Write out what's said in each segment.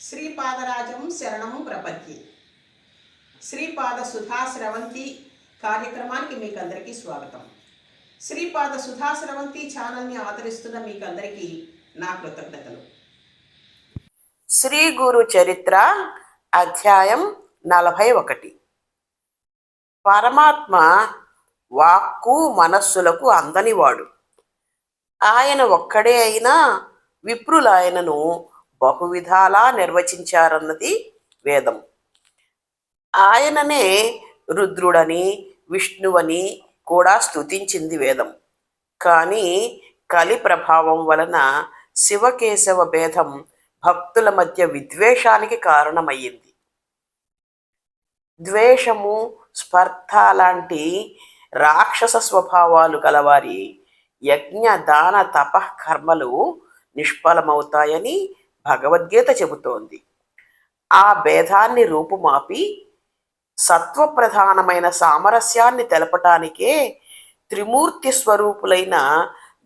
శ్రీపాదరాజం శరణం ప్రపత్తి శ్రీపాద సుధా స్రవంతి కార్యక్రమానికి మీకు అందరికీ స్వాగతం. శ్రీపాద సుధా స్రవంతి ఛానల్ని ఆదరిస్తున్న మీకు అందరికీ నా కృతజ్ఞతలు. శ్రీ గురు చరిత్ర అధ్యాయం నలభై ఒకటి పరమాత్మ వాక్కు మనస్సులకు అందనివాడు ఆయన ఒక్కడే అయినా విప్రులాయనను బహువిధాలా నిర్వచించారన్నది వేదం. ఆయననే రుద్రుడని విష్ణువని కూడా స్తుతించింది వేదం. కానీ కలి ప్రభావం వలన శివకేశవ భేదం భక్తుల మధ్య విద్వేషానికి కారణమయ్యింది. ద్వేషము స్పర్ధ లాంటి రాక్షస స్వభావాలు గలవారి యజ్ఞ దాన తప కర్మలు నిష్ఫలమవుతాయని భగవద్గీత చెబుతోంది. ఆ భేదాన్ని రూపుమాపి సత్వప్రధానమైన సామరస్యాన్ని తెలపటానికే త్రిమూర్తి స్వరూపులైన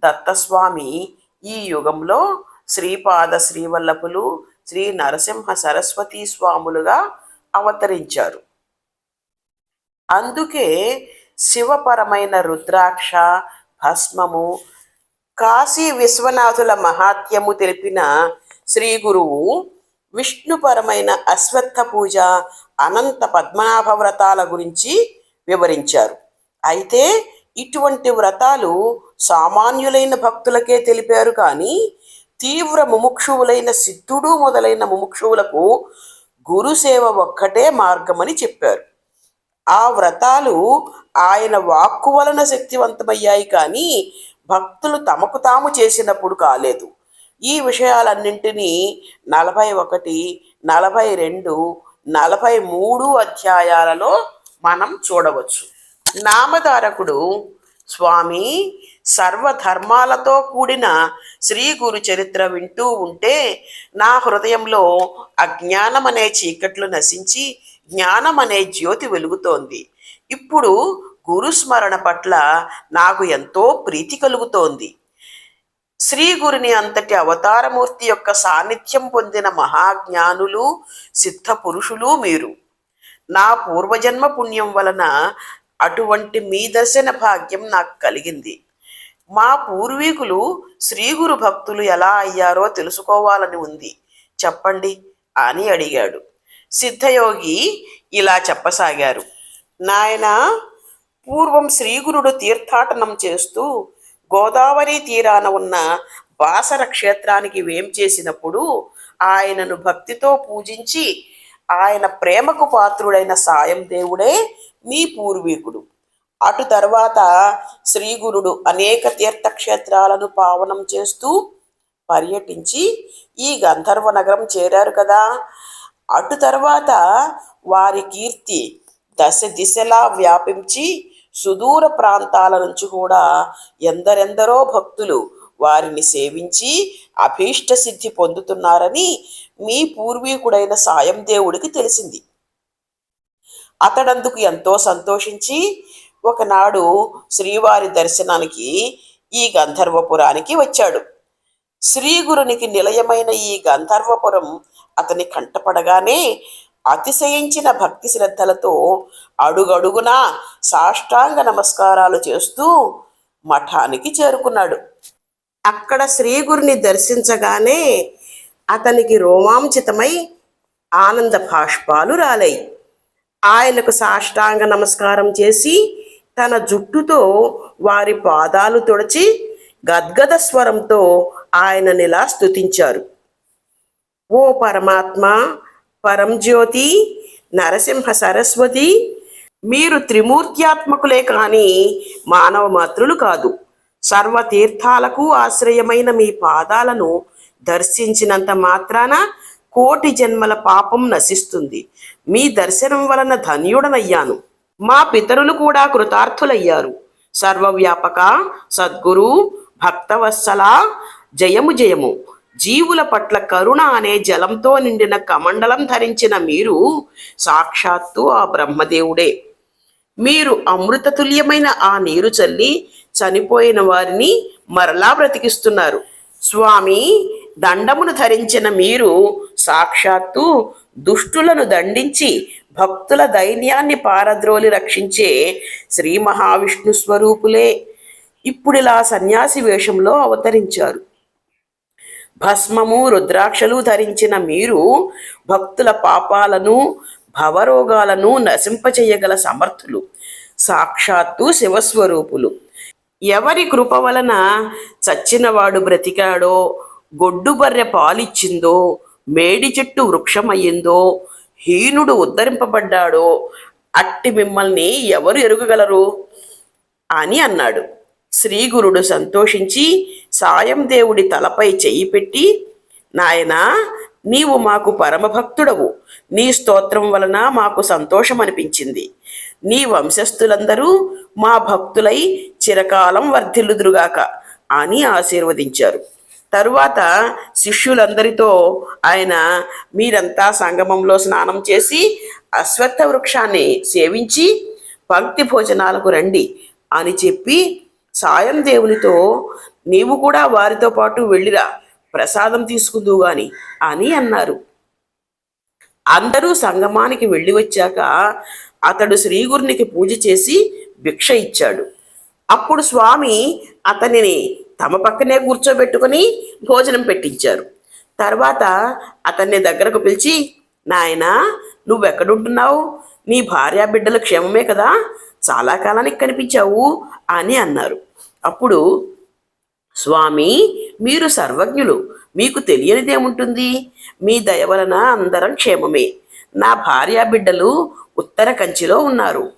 దత్తస్వామి ఈ యుగంలో శ్రీపాద శ్రీవల్లభులు శ్రీ నరసింహ సరస్వతీ స్వాములుగా అవతరించారు. అందుకే శివపరమైన రుద్రాక్ష భస్మము కాశీ విశ్వనాథుల మహాత్యము తెలిపిన శ్రీ గురువు విష్ణుపరమైన అశ్వత్థ పూజ అనంత పద్మనాభ వ్రతాల గురించి వివరించారు. అయితే ఇటువంటి వ్రతాలు సామాన్యులైన భక్తులకే తెలిపారు కానీ తీవ్ర ముముక్షువులైన సిద్ధుడు మొదలైన ముముక్షువులకు గురుసేవ ఒక్కటే మార్గమని చెప్పారు. ఆ వ్రతాలు ఆయన వాక్కు వలన శక్తివంతమయ్యాయి కానీ భక్తులు తమకు తాము చేసినప్పుడు కాలేదు. ఈ విషయాలన్నింటినీ నలభై ఒకటి నలభై రెండు నలభై మూడు అధ్యాయాలలో మనం చూడవచ్చు. నామధారకుడు స్వామి సర్వధర్మాలతో కూడిన శ్రీ గురు చరిత్ర వింటూ ఉంటే నా హృదయంలో అజ్ఞానం అనే చీకట్లు నశించి జ్ఞానం అనే జ్యోతి వెలుగుతోంది. ఇప్పుడు గురుస్మరణ పట్ల నాకు ఎంతో ప్రీతి కలుగుతోంది. శ్రీ గురుని అంతటి అవతారమూర్తి యొక్క సాన్నిధ్యం పొందిన మహాజ్ఞానులు సిద్ధ పురుషులు మీరు. నా పూర్వజన్మ పుణ్యం వలన అటువంటి మీ దర్శన భాగ్యం నాకు కలిగింది. మా పూర్వీకులు శ్రీ గురు భక్తులు ఎలా అయ్యారో తెలుసుకోవాలని ఉంది. చెప్పండి అని అడిగాడు. సిద్ధయోగి ఇలా చెప్పసాగారు. నాయన పూర్వం శ్రీగురుడు తీర్థాటనం చేస్తూ గోదావరి తీరాన ఉన్న బాసర క్షేత్రానికి వేం చేసినప్పుడు ఆయనను భక్తితో పూజించి ఆయన ప్రేమకు పాత్రుడైన సాయం దేవుడే మీ పూర్వీకుడు. అటు తర్వాత శ్రీగురుడు అనేక తీర్థక్షేత్రాలను పావనం చేస్తూ పర్యటించి ఈ గంధర్వ నగరం చేరారు కదా. అటు తర్వాత వారి కీర్తి దశ దిశలా వ్యాపించి సుదూర ప్రాంతాల నుంచి కూడా ఎందరెందరో భక్తులు వారిని సేవించి అభీష్ట సిద్ధి పొందుతున్నారని మీ పూర్వీకుడైన సాయం దేవుడికి తెలిసింది. అతడందుకు ఎంతో సంతోషించి ఒకనాడు శ్రీవారి దర్శనానికి ఈ గంధర్వపురానికి వచ్చాడు. శ్రీగురునికి నిలయమైన ఈ గంధర్వపురం అతని కంటపడగానే అతిశయించిన భక్తి శ్రద్ధలతో అడుగడుగునా సాష్టాంగ నమస్కారాలు చేస్తూ మఠానికి చేరుకున్నాడు. అక్కడ శ్రీగురిని దర్శించగానే అతనికి రోమాంచితమై ఆనంద భాష్పాలు రాలాయి. ఆయనకు సాష్టాంగ నమస్కారం చేసి తన జుట్టుతో వారి పాదాలు తుడచి గద్గద స్వరంతో ఆయననిలా స్తుతించారు. ఓ పరమాత్మ పరంజ్యోతి నరసింహ సరస్వతి మీరు త్రిమూర్త్యాత్మకులే కానీ మానవ మాతృలు కాదు. సర్వతీర్థాలకు ఆశ్రయమైన మీ పాదాలను దర్శించినంత మాత్రాన కోటి జన్మల పాపం నశిస్తుంది. మీ దర్శనం వలన ధన్యుడనయ్యాను. మా పితరులు కూడా కృతార్థులయ్యారు. సర్వవ్యాపక సద్గురు భక్తవత్సల జయము జయము. జీవుల పట్ల కరుణ అనే జలంతో నిండిన కమండలం ధరించిన మీరు సాక్షాత్తు ఆ బ్రహ్మదేవుడే. మీరు అమృతతుల్యమైన ఆ నీరు చల్లి చనిపోయిన వారిని మరలా బ్రతికిస్తున్నారు. స్వామి దండమును ధరించిన మీరు సాక్షాత్తు దుష్టులను దండించి భక్తుల దైన్యాన్ని పారద్రోలి రక్షించే శ్రీ మహావిష్ణు స్వరూపులే. ఇప్పుడిలా సన్యాసి వేషంలో అవతరించారు. భస్మము రుద్రాక్షలు ధరించిన మీరు భక్తుల పాపాలను భవరోగాలను నశింపచేయగల సమర్థులు సాక్షాత్తు శివస్వరూపులు. ఎవరి కృప వలన చచ్చినవాడు బ్రతికాడో గొడ్డు బర్రె పాలిచ్చిందో మేడి చెట్టు వృక్షమయ్యిందో హీనుడు ఉద్ధరింపబడ్డాడో అట్టి మిమ్మల్ని ఎవరు ఎరుగగలరు? అని అన్నాడు. శ్రీగురుడు సంతోషించి సాయం దేవుడి తలపై చెయ్యి పెట్టి నాయనా నీవు మాకు పరమభక్తుడవు నీ స్తోత్రం వలన మాకు సంతోషం అనిపించింది. నీ వంశస్థులందరూ మా భక్తులై చిరకాలం వర్ధిల్లుదురుగాక అని ఆశీర్వదించారు. తరువాత శిష్యులందరితో ఆయన మీరంతా సంగమంలో స్నానం చేసి అశ్వత్థ వృక్షాన్ని సేవించి పంక్తి భోజనాలకు రండి అని చెప్పి సాయం దేవునితో నీవు కూడా వారితో పాటు వెళ్ళిరా ప్రసాదం తీసుకుందువు గాని అని అన్నారు. అందరూ సంగమానికి వెళ్ళి వచ్చాక అతడు శ్రీగురునికి పూజ చేసి భిక్ష ఇచ్చాడు. అప్పుడు స్వామి అతనిని తమ పక్కనే కూర్చోబెట్టుకుని భోజనం పెట్టించారు. తర్వాత అతన్ని దగ్గరకు పిలిచి నాయనా నువ్వెక్కడుంటున్నావు? నీ భార్యా బిడ్డల క్షేమమే కదా? చాలా కాలానికి కనిపించావు అని అన్నారు. అప్పుడు స్వామి మీరు సర్వజ్ఞులు. మీకు తెలియనిదేముంటుంది? మీ దయ వలన అందరం క్షేమమే. నా భార్య బిడ్డలు ఉత్తర కంచిలో ఉన్నారు.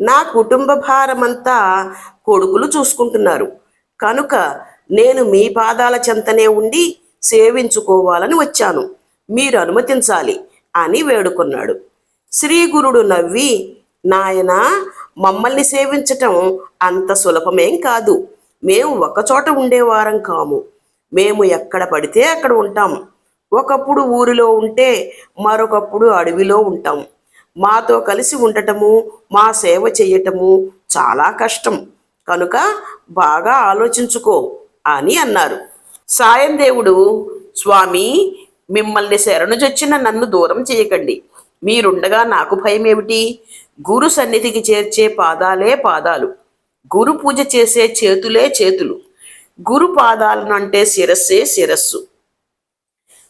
నా కుటుంబ భారమంతా కొడుకులు చూసుకుంటున్నారు. కనుక నేను మీ పాదాల చెంతనే ఉండి సేవించుకోవాలని వచ్చాను. మీరు అనుమతించాలి అని వేడుకున్నాడు. శ్రీ గురుడు నవ్వి నాయన మమ్మల్ని సేవించటం అంత సులభమేం కాదు. మేము ఒకచోట ఉండేవారం కాము. మేము ఎక్కడ పడితే అక్కడ ఉంటాం. ఒకప్పుడు ఊరిలో ఉంటే మరొకప్పుడు అడవిలో ఉంటాం. మాతో కలిసి ఉండటము మా సేవ చేయటము చాలా కష్టం. కనుక బాగా ఆలోచించుకో అని అన్నారు. సాయం దేవుడు స్వామి మిమ్మల్ని శరణుజొచ్చిన నన్ను దూరం చేయకండి. మీరుండగా నాకు భయం ఏమిటి గురు సన్నిధికి చేర్చే పాదాలే పాదాలు. గురు పూజ చేసే చేతులే చేతులు. గురు పాదాలను అంటే శిరస్సే శిరస్సు.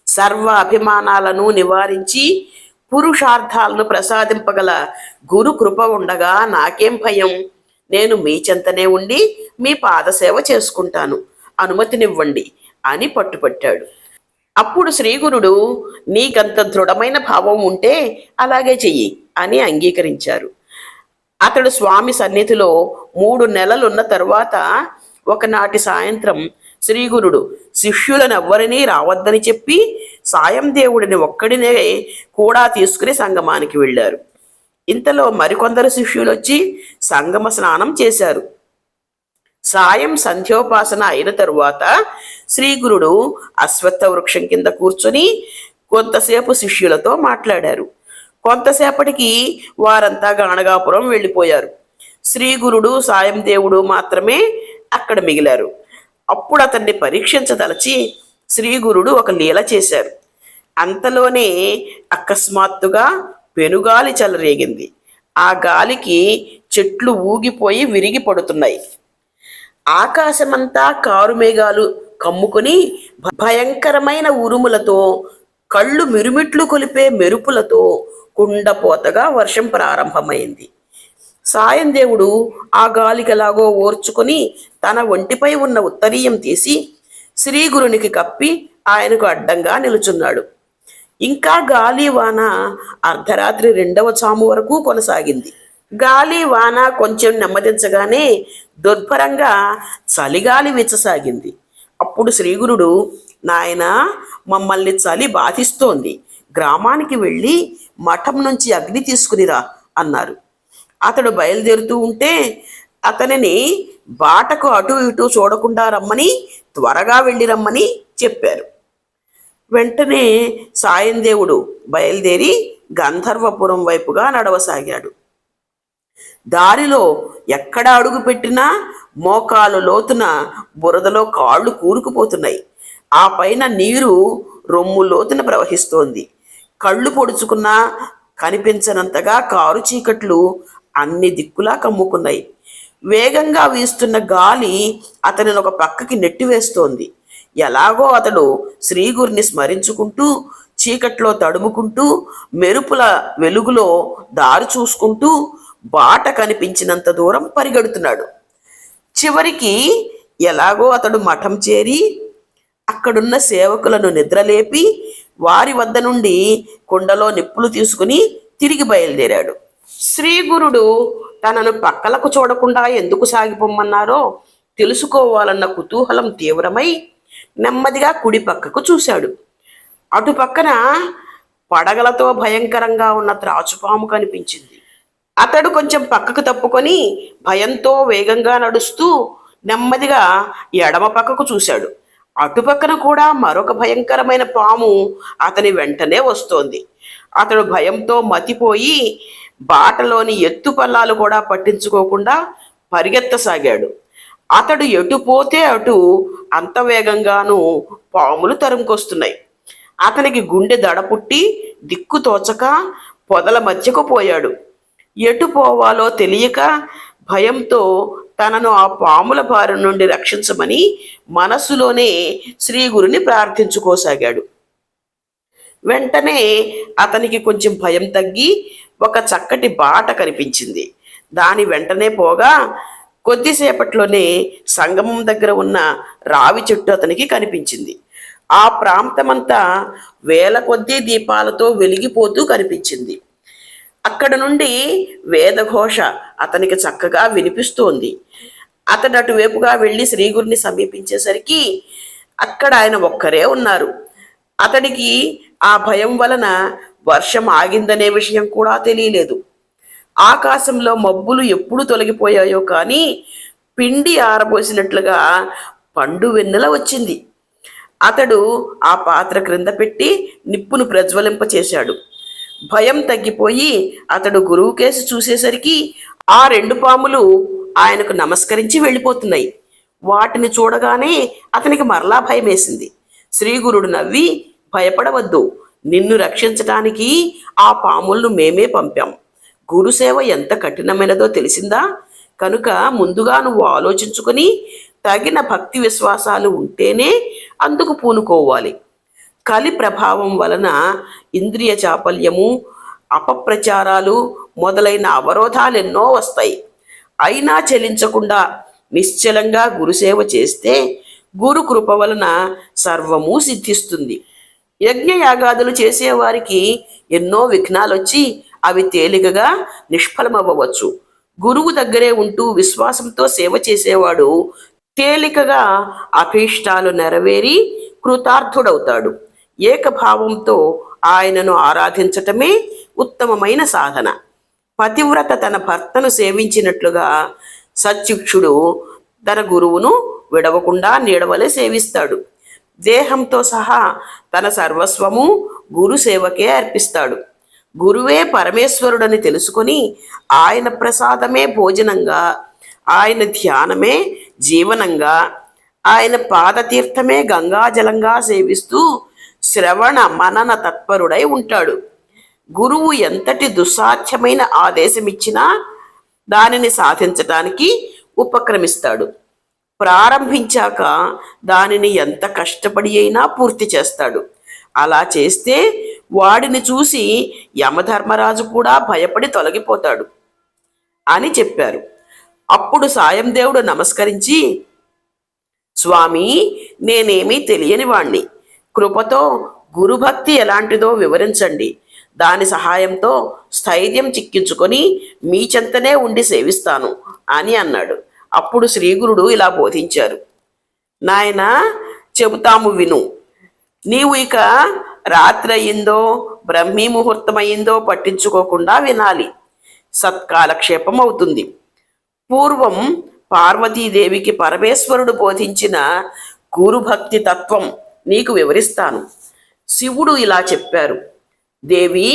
సర్వ అభిమానాలను నివారించి పురుషార్థాలను ప్రసాదింపగల గురు కృప ఉండగా నాకేం భయం? నేను మీ చెంతనే ఉండి మీ పాదసేవ చేసుకుంటాను. అనుమతినివ్వండి అని పట్టుపట్టాడు. అప్పుడు శ్రీగురుడు నీకంత దృఢమైన భావం ఉంటే అలాగే చెయ్యి అని అంగీకరించారు. అతడు స్వామి సన్నిధిలో మూడు నెలలున్న తరువాత ఒకనాటి సాయంత్రం శ్రీగురుడు శిష్యులనెవ్వరినీ రావద్దని చెప్పి సాయం దేవుడిని ఒక్కడినే కూడా తీసుకుని సంగమానికి వెళ్ళారు. ఇంతలో మరికొందరు శిష్యులు వచ్చి సంగమ స్నానం చేశారు. సాయం సంధ్యోపాసన అయిన తరువాత శ్రీగురుడు అశ్వత్థ వృక్షం కింద కూర్చొని కొంతసేపు శిష్యులతో మాట్లాడారు. కొంతసేపటికి వారంతా గాణగాపురం వెళ్ళిపోయారు. శ్రీగురుడు సాయం దేవుడు మాత్రమే అక్కడ మిగిలారు. అప్పుడు అతన్ని పరీక్షించదలచి శ్రీగురుడు ఒక లీల చేశారు. అంతలోనే అకస్మాత్తుగా పెనుగాలి చెలరేగింది ఆ గాలికి చెట్లు ఊగిపోయి విరిగి పడుతున్నాయి. ఆకాశమంతా కారు మేఘాలు కమ్ముకొని భయంకరమైన ఉరుములతో కళ్ళు మిరుమిట్లు కొలిపే మెరుపులతో కుండపోతగా వర్షం ప్రారంభమైంది. సాయం దేవుడు ఆ గాలికలాగో ఓర్చుకొని తన ఒంటిపై ఉన్న ఉత్తరీయం తీసి శ్రీగురునికి కప్పి ఆయనకు అడ్డంగా నిలుచున్నాడు. ఇంకా గాలి వాన అర్ధరాత్రి రెండవ చాము వరకు కొనసాగింది. గాలి వాన కొంచెం నెమ్మదించగానే దుర్భరంగా చలిగాలి విచ్చసాగింది అప్పుడు శ్రీగురుడు నాయన మమ్మల్ని చలి బాధిస్తోంది. గ్రామానికి వెళ్ళి మఠం నుంచి అగ్ని తీసుకునిరా అన్నారు. అతడు బయలుదేరుతూ ఉంటే అతనిని బాటకు అటు ఇటు చూడకుండా రమ్మని త్వరగా వెళ్ళి రమ్మని చెప్పారు. వెంటనే సాయం దేవుడు బయలుదేరి గంధర్వపురం వైపుగా నడవసాగాడు. దారిలో ఎక్కడ అడుగు పెట్టినా మోకాలు లోతున బురదలో కాళ్ళు కూరుకుపోతున్నాయి. ఆ పైన నీరు రొమ్ము లోతున ప్రవహిస్తోంది. కళ్ళు పొడుచుకున్నా కనిపించనంతగా కారు చీకట్లు అన్ని దిక్కులా కమ్ముకున్నాయి. వేగంగా వీస్తున్న గాలి అతనిని ఒక పక్కకి నెట్టివేస్తోంది. ఎలాగో అతడు శ్రీగురిని స్మరించుకుంటూ చీకట్లో తడుముకుంటూ మెరుపుల వెలుగులో దారి చూసుకుంటూ బాట కనిపించినంత దూరం పరిగెడుతున్నాడు. చివరికి ఎలాగో అతడు మఠం చేరి అక్కడున్న సేవకులను నిద్రలేపి వారి వద్ద నుండి కుండలో నిప్పులు తీసుకుని తిరిగి బయలుదేరాడు. శ్రీగురుడు తనను పక్కలకు చూడకుండా ఎందుకు సాగిపోమ్మన్నారో తెలుసుకోవాలన్న కుతూహలం తీవ్రమై నెమ్మదిగా కుడి పక్కకు చూశాడు. అటు పక్కన పడగలతో భయంకరంగా ఉన్న త్రాచుపాము కనిపించింది. అతడు కొంచెం పక్కకు తప్పుకొని భయంతో వేగంగా నడుస్తూ నెమ్మదిగా ఎడమ పక్కకు చూశాడు. అటుపక్కన కూడా మరొక భయంకరమైన పాము అతని వెంటనే వస్తోంది. అతడు భయంతో మతిపోయి బాటలోని ఎత్తు పల్లాలు కూడా పట్టించుకోకుండా పరిగెత్తసాగాడు. అతడు ఎటు పోతే అటు అంత వేగంగానూ పాములు తరుముకొస్తున్నాయి. అతనికి గుండె దడ పుట్టి దిక్కు తోచక పొదల మధ్యకు పోయాడు. ఎటు పోవాలో తెలియక భయంతో తనను ఆ పాముల బారి నుండి రక్షించమని మనస్సులోనే శ్రీ గురుని ప్రార్థించుకోసాగాడు. వెంటనే అతనికి కొంచెం భయం తగ్గి ఒక చక్కటి బాట కనిపించింది. దాని వెంటనే పోగా కొద్దిసేపట్లోనే సంగమం దగ్గర ఉన్న రావి చెట్టు అతనికి కనిపించింది. ఆ ప్రాంతమంతా వేల కొద్దీ దీపాలతో వెలిగిపోతూ కనిపించింది. అక్కడ నుండి వేదఘోష అతనికి చక్కగా వినిపిస్తోంది. అతడు అటువైపుగా వెళ్ళి శ్రీగురిని సమీపించేసరికి అక్కడ ఆయన ఒక్కరే ఉన్నారు. అతడికి ఆ భయం వలన వర్షం ఆగిందనే విషయం కూడా తెలియలేదు. ఆకాశంలో మబ్బులు ఎప్పుడు తొలగిపోయాయో కానీ పిండి ఆరబోసినట్లుగా పండు వెన్నెల వచ్చింది. అతడు ఆ పాత్ర క్రింద పెట్టి నిప్పును ప్రజ్వలింపచేశాడు. భయం తగ్గిపోయి అతడు గురువుకేసి చూసేసరికి ఆ రెండు పాములు ఆయనకు నమస్కరించి వెళ్ళిపోతున్నాయి. వాటిని చూడగానే అతనికి మరలా భయం వేసింది శ్రీగురుడు నవ్వి భయపడవద్దు. నిన్ను రక్షించటానికి ఆ పాములను మేమే పంపాం. గురుసేవ ఎంత కఠినమైనదో తెలిసిందా? కనుక ముందుగా నువ్వు ఆలోచించుకొని తగిన భక్తి విశ్వాసాలు ఉంటేనే అందుకు పూనుకోవాలి. కలి ప్రభావం వలన ఇంద్రియ చాపల్యము అపప్రచారాలు మొదలైన అవరోధాలు ఎన్నో వస్తాయి. అయినా చెలించకుండా నిశ్చలంగా గురుసేవ చేస్తే గురు కృప వలన సర్వము సిద్ధిస్తుంది. యజ్ఞయాగాదులు చేసేవారికి ఎన్నో విఘ్నాలు వచ్చి అవి తేలికగా నిష్ఫలమవ్వవచ్చు. గురువు దగ్గరే ఉంటూ విశ్వాసంతో సేవ చేసేవాడు తేలికగా అభీష్టాలు నెరవేరి కృతార్థుడవుతాడు. ఏకభావంతో ఆయనను ఆరాధించటమే ఉత్తమమైన సాధన. పతివ్రత తన భర్తను సేవించినట్లుగా సత్యుక్షుడు తన గురువును విడవకుండా నీడవలే సేవిస్తాడు. దేహంతో సహా తన సర్వస్వము గురు సేవకే అర్పిస్తాడు. గురువే పరమేశ్వరుడని తెలుసుకొని ఆయన ప్రసాదమే భోజనంగా ఆయన ధ్యానమే జీవనంగా ఆయన పాదతీర్థమే గంగాజలంగా సేవిస్తూ శ్రవణ మనన తత్పరుడై ఉంటాడు. గురువు ఎంతటి దుస్సాధ్యమైన ఆదేశమిచ్చినా దానిని సాధించటానికి ఉపక్రమిస్తాడు. ప్రారంభించాక దానిని ఎంత కష్టపడి అయినా పూర్తి చేస్తాడు. అలా చేస్తే వాడిని చూసి యమధర్మరాజు కూడా భయపడి తొలగిపోతాడు అని చెప్పారు. అప్పుడు సాయం దేవుడు నమస్కరించి స్వామి నేనేమీ తెలియని వాణ్ణి. కృపతో గురుభక్తి ఎలాంటిదో వివరించండి. దాని సహాయంతో స్థైర్యం చిక్కించుకొని మీ చెంతనే ఉండి సేవిస్తాను అని అన్నాడు. అప్పుడు శ్రీగురుడు ఇలా బోధించారు. నాయన చెబుతాము విను. నీవు ఇక రాత్రి అయిందో బ్రహ్మీ ముహూర్తం అయిందో పట్టించుకోకుండా వినాలి. సత్కాలక్షేపం అవుతుంది పూర్వం పార్వతీదేవికి పరమేశ్వరుడు బోధించిన గురుభక్తి తత్వం నీకు వివరిస్తాను. శివుడు ఇలా చెప్పారు. దేవి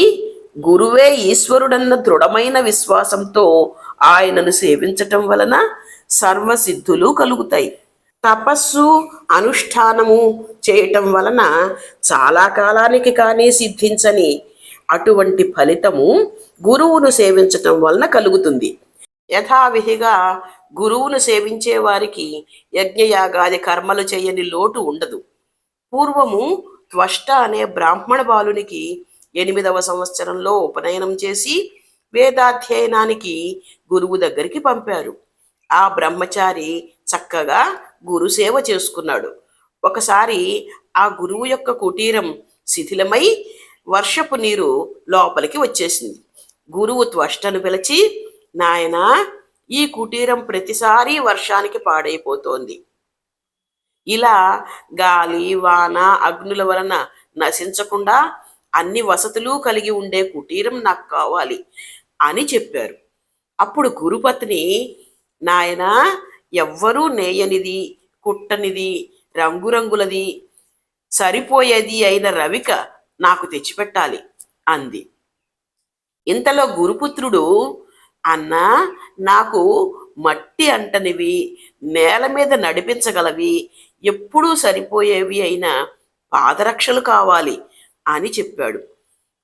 గురువే ఈశ్వరుడన్న దృఢమైన విశ్వాసంతో ఆయనను సేవించటం వలన సర్వసిద్ధులు కలుగుతాయి. తపస్సు అనుష్ఠానము చేయటం వలన చాలా కాలానికి కానీ సిద్ధించని అటువంటి ఫలితము గురువును సేవించటం వలన కలుగుతుంది. యథావిధిగా గురువును సేవించే వారికి యజ్ఞయాగాది కర్మలు చేయని లోటు ఉండదు. పూర్వము త్వష్ట అనే బ్రాహ్మణ బాలునికి ఎనిమిదవ సంవత్సరంలో ఉపనయనం చేసి వేదాధ్యయనానికి గురువు దగ్గరికి పంపారు. ఆ బ్రహ్మచారి చక్కగా గురుసేవ చేసుకున్నాడు. ఒకసారి ఆ గురువు యొక్క కుటీరం శిథిలమై వర్షపు నీరు లోపలికి వచ్చేసింది. గురువు త్వష్టను పిలిచి నాయనా ఈ కుటీరం ప్రతిసారి వర్షానికి పాడైపోతోంది. ఇలా గాలి వాన అగ్నుల వలన నశించకుండా అన్ని వసతులు కలిగి ఉండే కుటీరం నాకు కావాలి అని చెప్పారు. అప్పుడు గురుపత్ని నాయన ఎవ్వరూ నేయనిది కుట్టనిది రంగురంగులది సరిపోయేది అయిన రవిక నాకు తెచ్చిపెట్టాలి అంది. ఇంతలో గురుపుత్రుడు అన్నా నాకు మట్టి అంటనివి నేల మీద నడిపించగలవి ఎప్పుడూ సరిపోయేవి అయిన పాదరక్షలు కావాలి అని చెప్పాడు.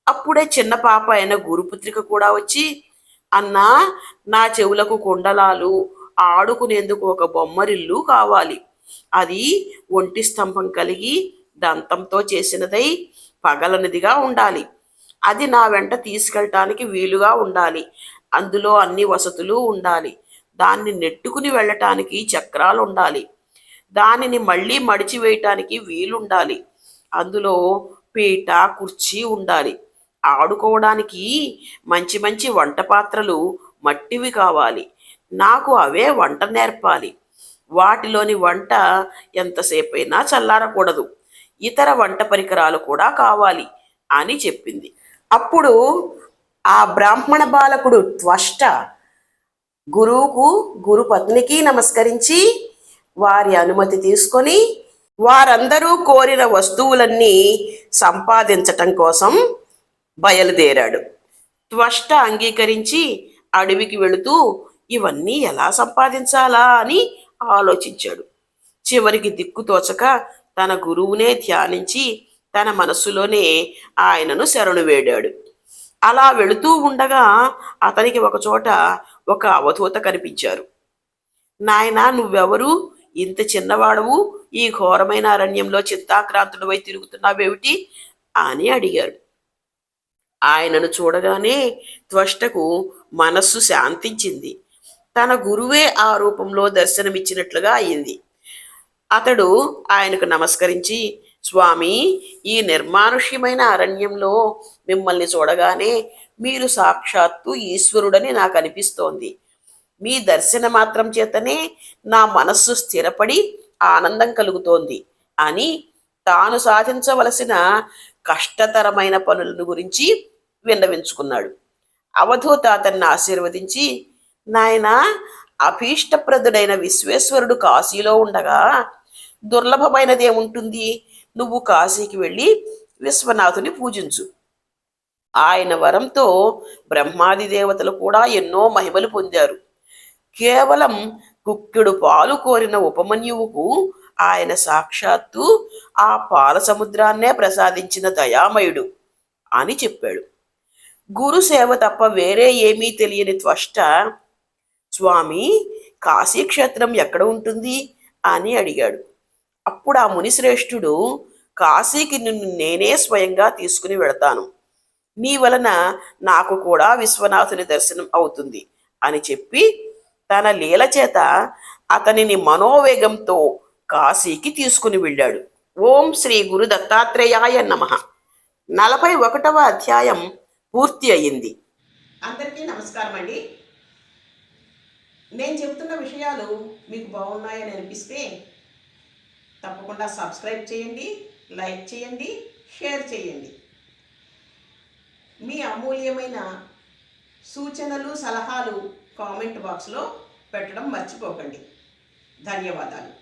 అప్పుడే చిన్న పాప అయిన గురుపుత్రిక కూడా వచ్చి అన్నా నా చెవులకు కుండలాలు ఆడుకునేందుకు ఒక బొమ్మరిల్లు కావాలి. అది ఒంటి స్తంభం కలిగి దంతంతో చేసినదై పగలనిదిగా ఉండాలి. అది నా వెంట తీసుకెళ్ళటానికి వీలుగా ఉండాలి. అందులో అన్ని వసతులు ఉండాలి. దాన్ని నెట్టుకుని వెళ్ళటానికి చక్రాలు ఉండాలి దానిని మళ్ళీ మడిచివేయటానికి వీలుండాలి. అందులో పీట కుర్చీ ఉండాలి. ఆడుకోవడానికి మంచి మంచి వంట పాత్రలు మట్టివి కావాలి. నాకు అవే వంట నేర్పాలి. వాటిలోని వంట ఎంతసేపైనా చల్లారకూడదు. ఇతర వంట పరికరాలు కూడా కావాలి అని చెప్పింది. అప్పుడు ఆ బ్రాహ్మణ బాలకుడు త్వష్ట గురువుకు గురు పత్నికి నమస్కరించి వారి అనుమతి తీసుకొని వారందరూ కోరిన వస్తువులన్నీ సంపాదించటం కోసం బయలుదేరాడు. త్వష్ట అంగీకరించి అడవికి వెళుతూ ఇవన్నీ ఎలా సంపాదించాలా? అని ఆలోచించాడు. చివరికి దిక్కుతోచక తన గురువునే ధ్యానించి తన మనస్సులోనే ఆయనను శరణు వేడాడు. అలా వెళుతూ ఉండగా అతనికి ఒకచోట ఒక అవధూత కనిపించారు. నాయనా నువ్వెవరు? ఇంత చిన్నవాడవు ఈ ఘోరమైన అరణ్యంలో చింతాక్రాంతుడివై తిరుగుతున్నావేమిటి? అని అడిగారు ఆయనను చూడగానే త్వష్టకు మనస్సు శాంతించింది. తన గురువే ఆ రూపంలో దర్శనమిచ్చినట్లుగా అయింది. అతడు ఆయనకు నమస్కరించి స్వామి ఈ నిర్మానుష్యమైన అరణ్యంలో మిమ్మల్ని చూడగానే మీరు సాక్షాత్తు ఈశ్వరుడని నాకు అనిపిస్తోంది. మీ దర్శన మాత్రం చేతనే నా మనస్సు స్థిరపడి ఆనందం కలుగుతోంది. అని తాను సాధించవలసిన కష్టతరమైన పనులను గురించి విన్నవించుకున్నాడు. అవధూత అతన్ని ఆశీర్వదించి నాయన అభీష్టప్రదుడైన విశ్వేశ్వరుడు కాశీలో ఉండగా దుర్లభమైనది ఏముంటుంది? నువ్వు కాశీకి వెళ్ళి విశ్వనాథుని పూజించు. ఆయన వరంతో బ్రహ్మాది దేవతలు కూడా ఎన్నో మహిమలు పొందారు. కేవలం కుక్కెడు పాలు కోరిన ఉపమన్యువుకు ఆయన సాక్షాత్తు ఆ పాల సముద్రాన్నే ప్రసాదించిన దయామయుడు అని చెప్పాడు. గురు సేవ తప్ప వేరే ఏమీ తెలియని త్వష్ట స్వామి కాశీక్షేత్రం ఎక్కడ ఉంటుంది? అని అడిగాడు. అప్పుడు ఆ మునిశ్రేష్ఠుడు కాశీకి నిన్ను నేనే స్వయంగా తీసుకుని వెళతాను. నీ వలన నాకు కూడా విశ్వనాథుని దర్శనం అవుతుంది అని చెప్పి తన లీల చేత అతనిని మనోవేగంతో కాశీకి తీసుకుని వెళ్ళాడు. ఓం శ్రీ గురు దత్తాత్రేయాయ నమ. నలభై ఒకటవ అధ్యాయం పూర్తి అయింది. అందరికీ నమస్కారం అండి. నేను చెబుతున్న విషయాలు మీకు బాగున్నాయని అనిపిస్తే తప్పకుండా సబ్స్క్రైబ్ చేయండి లైక్ చేయండి షేర్ చేయండి. మీ అమూల్యమైన సూచనలు సలహాలు కామెంట్ బాక్స్లో పెట్టడం మర్చిపోకండి. ధన్యవాదాలు.